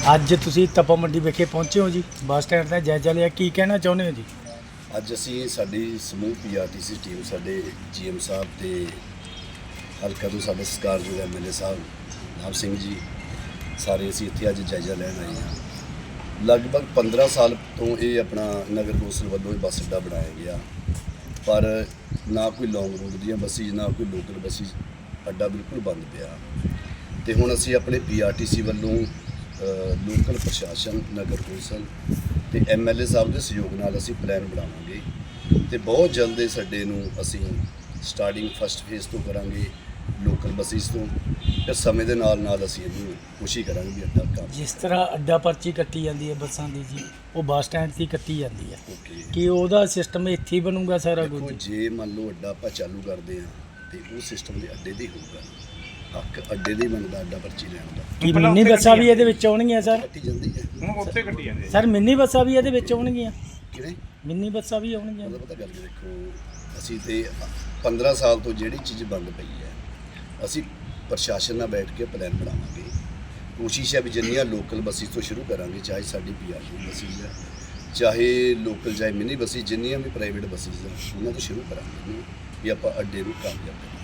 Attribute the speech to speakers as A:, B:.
A: ਅੱਜ ਤੁਸੀਂ ਤਪਾ ਮੰਡੀ ਵਿਖੇ ਪਹੁੰਚੇ ਹੋ ਜੀ। ਬੱਸ ਸਟੈਂਡ ਦਾ ਜਾਇਜ਼ਾ ਲਿਆ, ਕੀ ਕਹਿਣਾ ਚਾਹੁੰਦੇ ਹੋ ਜੀ?
B: ਅੱਜ ਅਸੀਂ ਸਾਡੀ ਸਮੂਹ ਪੀਆਰਟੀਸੀ ਟੀਮ ਸਾਡੇ ਜੀਐਮ ਸਾਹਿਬ ਤੇ ਹਲਕਾ ਤੋਂ ਸਾਡੇ ਸਤਿਕਾਰਯੋਗ ਐਮਐਲਏ ਸਾਹਿਬ, ਨਾਮ ਸਿੰਘ ਜੀ, ਸਾਰੇ ਅਸੀਂ ਇੱਥੇ ਅੱਜ ਜਾਇਜ਼ਾ ਲੈਣ ਆਏ ਹਾਂ। ਲਗਭਗ 15 ਸਾਲ ਤੋਂ ਇਹ ਆਪਣਾ ਨਗਰ ਕੌਂਸਲ ਵੱਲੋਂ ਇਹ ਬੱਸ ਅੱਡਾ ਬਣਾਇਆ ਗਿਆ। ਪਰ ਨਾ ਕੋਈ ਲੌਂਗ ਰੂਟ ਦੀਆਂ ਬੱਸਿਸ ਨਾ ਕੋਈ ਲੋਕਲ ਬੱਸਿਸ ਅੱਡਾ ਬਿਲਕੁਲ ਬੰਦ ਪਿਆ। ਤੇ ਹੁਣ ਅਸੀਂ ਆਪਣੇ ਪੀਆਰਟੀਸੀ ਵੱਲੋਂ ਲੋਕਲ ਪ੍ਰਸ਼ਾਸਨ ਨਗਰ ਕੌਂਸਲ ਤੇ ਐਮਐਲਏ ਸਾਹਿਬ ਦੇ ਸਹਿਯੋਗ ਨਾਲ ਅਸੀਂ ਪਲਾਨ ਬਣਾਵਾਂਗੇ ਤੇ ਬਹੁਤ ਜਲਦ ਇਹ ਸਾਡੇ ਨੂੰ ਅਸੀਂ ਸਟਾਰਟਿੰਗ ਫਸਟ ਫੇਜ਼ ਤੋਂ ਕਰਾਂਗੇ ਲੋਕਲ ਬੱਸਿਸ ਤੋਂ। ਫਿਰ ਸਮੇਂ ਦੇ ਨਾਲ ਨਾਲ ਅਸੀਂ ਇਹਨੂੰ ਕੋਸ਼ਿਸ਼ ਕਰਾਂਗੇ ਵੀ ਅੱਡਾ ਕੰਮ।
A: ਜਿਸ ਤਰ੍ਹਾਂ ਅੱਡਾ ਪਰਚੀ ਕੱਟੀ ਜਾਂਦੀ ਹੈ ਬੱਸਾਂ ਦੀ ਜੀ ਉਹ ਬੱਸ ਸਟੈਂਡ 'ਤੇ ਕੱਟੀ ਜਾਂਦੀ ਹੈ।
B: ਓਕੇ
A: ਕੀ ਉਹਦਾ ਸਿਸਟਮ ਇੱਥੇ ਹੀ ਬਣੂਗਾ ਸਾਰਾ ਕੁਝ?
B: ਜੇ ਮੰਨ ਲਓ ਅੱਡਾ ਆਪਾਂ ਚਾਲੂ ਕਰਦੇ ਆ ਤੇ ਉਹ ਸਿਸਟਮ ਦੇ ਅੱਡੇ ਦੇ ਹੋਊਗਾ। ਹੱਕ ਅੱਡੇ ਦੇ ਹੀ ਬਣਦਾ ਅੱਡਾ ਪਰਚੀ ਲੈਣ ਦਾ।
A: ਕੀ ਮਿੰਨੀ ਬੱਸਾਂ ਵੀ ਇਹਦੇ ਵਿੱਚ ਆਉਣਗੀਆਂ ਸਰ?
B: ਕੱਟੀ ਜਾਂਦੀ ਹੈ।
C: ਹੁਣ ਉੱਥੇ ਕੱਢੀ ਜਾਂਦੇ
A: ਸਰ ਮਿੰਨੀ ਬੱਸਾਂ ਵੀ ਇਹਦੇ ਵਿੱਚ ਆਉਣਗੀਆਂ।
B: ਕਿਵੇਂ?
A: ਮਿੰਨੀ ਬੱਸਾਂ ਵੀ ਆਉਣਗੀਆਂ।
B: ਮਤਲਬ ਪਤਾ ਗੱਲ ਕੀ ਦੇਖੋ ਅਸੀਂ ਤੇ 15 ਸਾਲ ਤੋਂ ਜਿਹੜੀ ਚੀਜ਼ ਬੰਦ ਪਈ ਹੈ ਅਸੀਂ ਪ੍ਰਸ਼ਾਸਨ ਨਾਲ ਬੈਠ ਕੇ ਪਲਾਨ ਬਣਾਵਾਂਗੇ। ਕੋਸ਼ਿਸ਼ ਹੈ ਵੀ ਜਿੰਨੀਆਂ ਲੋਕਲ ਬੱਸਿਸ ਤੋਂ ਸ਼ੁਰੂ ਕਰਾਂਗੇ ਚਾਹੇ ਸਾਡੀ ਪੀਆਰਟੀ ਬੱਸਿਸ ਹੈ ਚਾਹੇ ਲੋਕਲ ਚਾਹੇ ਮਿਨੀ ਬੱਸਿਸ ਜਿੰਨੀਆਂ ਵੀ ਪ੍ਰਾਈਵੇਟ ਬੱਸਿਸ ਹੈ ਉਹਨਾਂ ਤੋਂ ਸ਼ੁਰੂ ਕਰਾਂਗੇ। ਵੀ ਆਪਾਂ ਅੱਡੇ ਨੂੰ ਕਾਮਯਾਬ ਕਰਾਂਗੇ